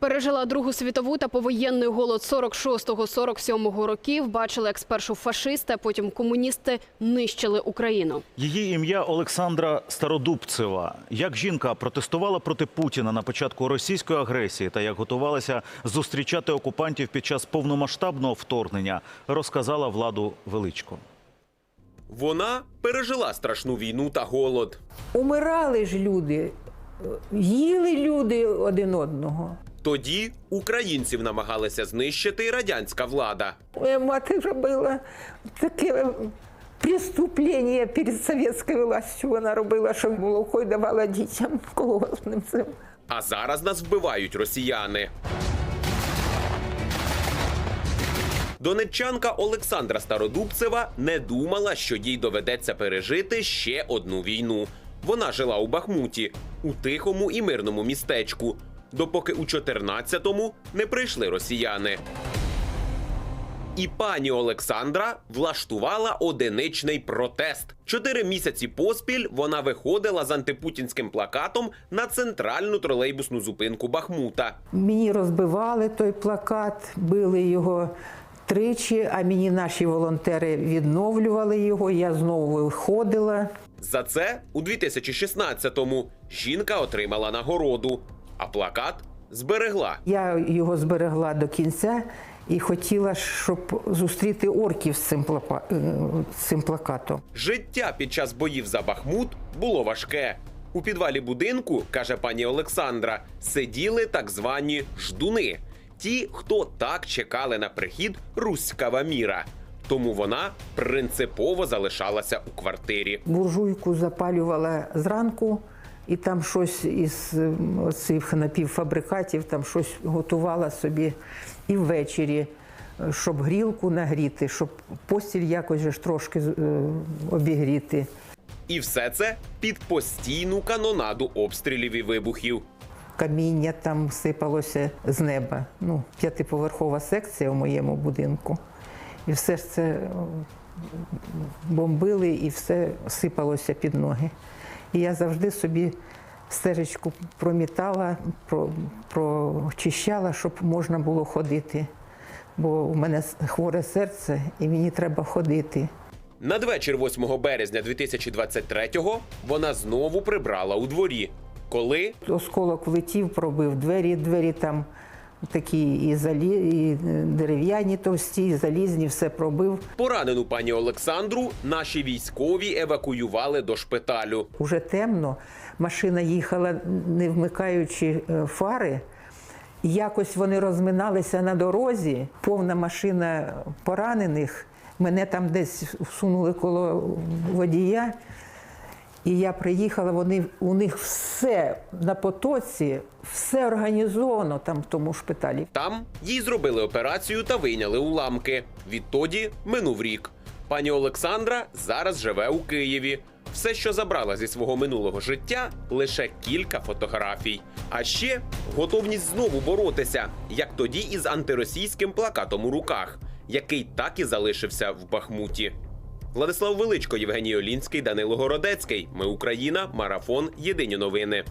Пережила Другу світову та повоєнний голод 46-47 років. Бачили, як спершу фашисти, а потім комуністи нищили Україну. Її ім'я Олександра Стародубцева. Як жінка протестувала проти Путіна на початку російської агресії та як готувалася зустрічати окупантів під час повномасштабного вторгнення, розказала владу величко. Вона пережила страшну війну та голод. Умирали ж люди, їли люди один одного. Тоді українців намагалася знищити і радянська влада. Моя мати робила таке преступлення перед совєтською властю. Вона робила, що молоко й давала дітям колгоспним цим. А зараз нас вбивають росіяни. Донеччанка Олександра Стародубцева не думала, що їй доведеться пережити ще одну війну. Вона жила у Бахмуті, у тихому і мирному містечку, допоки у 14-му не прийшли росіяни. І пані Олександра влаштувала одиничний протест. Чотири місяці поспіль вона виходила з антипутінським плакатом на центральну тролейбусну зупинку Бахмута. Мені розбивали той плакат, били його тричі, а мені наші волонтери відновлювали його. Я знову виходила. За це у 2016-му жінка отримала нагороду, а плакат зберегла. Я його зберегла до кінця і хотіла, щоб зустріти орків з цим, плака- е, з цим плакатом. Життя під час боїв за Бахмут було важке. У підвалі будинку, каже пані Олександра, сиділи так звані ждуни. Ті, хто так чекали на прихід руського міра. Тому вона принципово залишалася у квартирі. буржуйку запалювала зранку, і там щось із оцих напівфабрикатів, там щось готувала собі і ввечері, е, щоб грілку нагріти, щоб постіль якось ж трошки е, обігріти. І все це під постійну канонаду обстрілів і вибухів. Каміння там сипалося з неба. Ну, п'ятиповерхова секція в моєму будинку. І все ж це е, бомбили і все сипалося під ноги. І я завжди собі стежечку промітала, прочищала, щоб можна було ходити. Бо у мене хворе серце і мені треба ходити. Надвечір 8 березня 2023-го вона знову прибрала у дворі. Коли Осколок влетів, пробив двері, двері там такі і, залі, і е, дерев'яні товсті, і залізні, все пробив. поранену пані Олександру наші військові евакуювали до шпиталю. Уже темно, машина їхала, не вмикаючи е, фари. Якось вони розминалися на дорозі, повна машина поранених. Мене там десь всунули коло водія. І я приїхала, вони, у них все на потоці, все організовано там в тому шпиталі. Там їй зробили операцію та вийняли уламки. Відтоді минув рік. Пані Олександра зараз живе у Києві. Все, що забрала зі свого минулого життя, лише кілька фотографій. А ще готовність знову боротися, як тоді із антиросійським плакатом у руках, який так і залишився в Бахмуті. Владислав Величко, Євгеній Олінський, Данило Городецький. Ми Україна. Марафон. Єдині новини.